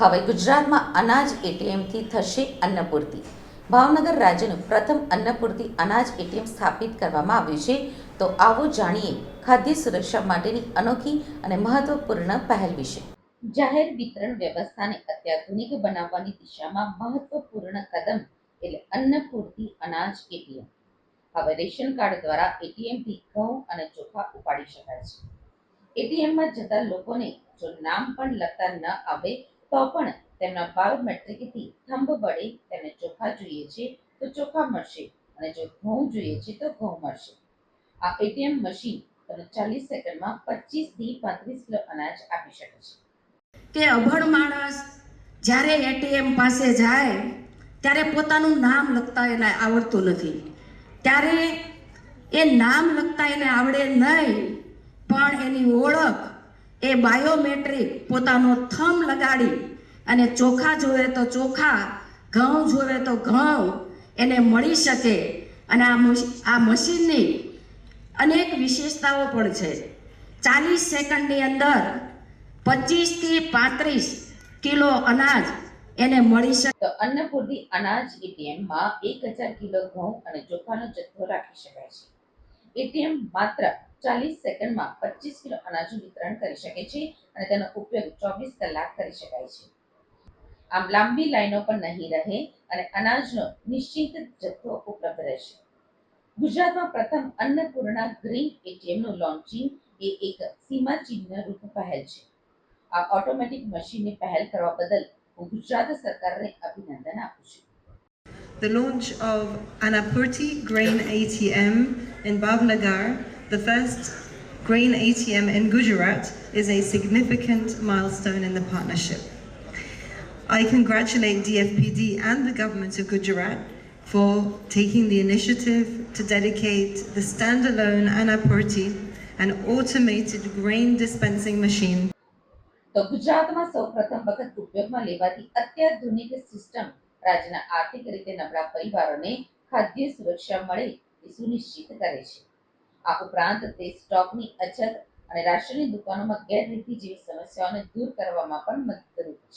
હવે ગુજરાતમાં અનાજ એટીએમથી થશે અન્નપૂર્તિ. ભાવનગર રાજ્યનું પ્રથમ અન્નપૂર્તિ અનાજ એટીએમ સ્થાપિત કરવામાં આવ્યું છે. તો આવો જાણીએ ખાદ્ય સુરક્ષા માટેની અનોખી અને મહત્વપૂર્ણ પહેલ વિશે. જાહેર વિતરણ વ્યવસ્થાને અત્યાધુનિક બનાવવાની દિશામાં મહત્વપૂર્ણ કદમ એટલે અન્નપૂર્તિ અનાજ એટીએમ હવે રેશન કાર્ડ દ્વારા એટીએમથી ઘઉં અને ચોખા ઉપાડી શકાય છે. એટીએમમાં જતા લોકોને જો નામ પણ લખતા ન આવે તો પણ તેમના બાયોમેટ્રિકથી થંભ વડે તેમને ચોખા જોઈએ છે તો ચોખા મળશે અને જો ઘઉં જોઈએ છે તો ઘઉં મળશે. આ એટીએમ મશીન તમને ચાલીસ સેકન્ડમાં પચીસથી પાંત્રીસ કિલો અનાજ આપી શકે છે. કે અભણ માણસ જ્યારે એટીએમ પાસે જાય, ત્યારે પોતાનું નામ લખતા એને આવડતું નથી. ત્યારે એ નામ લખતા એને આવડે નહીં, પણ એની ઓળખ એ બાયોમેટ્રિક પોતાનો થમ લગાડી અને ચોખા જોવે તો ચોખા, ઘઉં જોવે તો ઘઉં, એને મળી શકે. અને આ આ મશીનની અનેક વિશેષતાઓ પણ છે. ચાલીસ સેકન્ડની અંદર પચીસથી પાંત્રીસ કિલો અનાજ એને મળી શકે. અન્નપૂર્તિ અનાજ એટીએમમાં એક હજાર કિલો ઘઉં અને ચોખાનો જથ્થો રાખી શકાય છે. એટીએમ માત્ર ચાલીસ સેકન્ડમાં પચીસ કિલો અનાજનું વિતરણ કરી શકે છે અને તેનો ઉપયોગ ચોવીસ કલાક કરી શકાય છે. આમ લાંબી લાઈનો પણ નહીં રહે અને અનાજનો નિશ્ચિત જથ્થો ઉપલબ્ધ રહેશે. ગુજરાતમાં પ્રથમ અન્નપૂર્ણા ગ્રીન એટીએમનું લોન્ચિંગ એ એક સીમાચિહ્ન રૂપ પહેલ છે. આ ઓટોમેટિક મશીનની પહેલ કરવા બદલ હું ગુજરાત સરકારને અભિનંદન આપું છું. The launch of Anapurti Grain ATM in Bhavnagar, the first grain ATM in Gujarat, is a significant milestone in the partnership. I congratulate DFPD and the government of Gujarat for taking the initiative to dedicate the standalone Anapurti, an automated grain dispensing machine તો ગુજરાતમાં સૌપ્રથમ વખત ઉપયોગમાં લેવાતી અત્યાધુનિક system રાજ્યના આર્થિક રીતે નબળા પરિવારોને ખાદ્ય સુરક્ષા મળે તે સુનિશ્ચિત કરે છે આ ઉપરાંત તે સ્ટોકની અછત અને રાશનની દુકાનોમાં ગેરરીતિ જેવી સમસ્યાઓને દૂર કરવામાં પણ મદદરૂપ છે.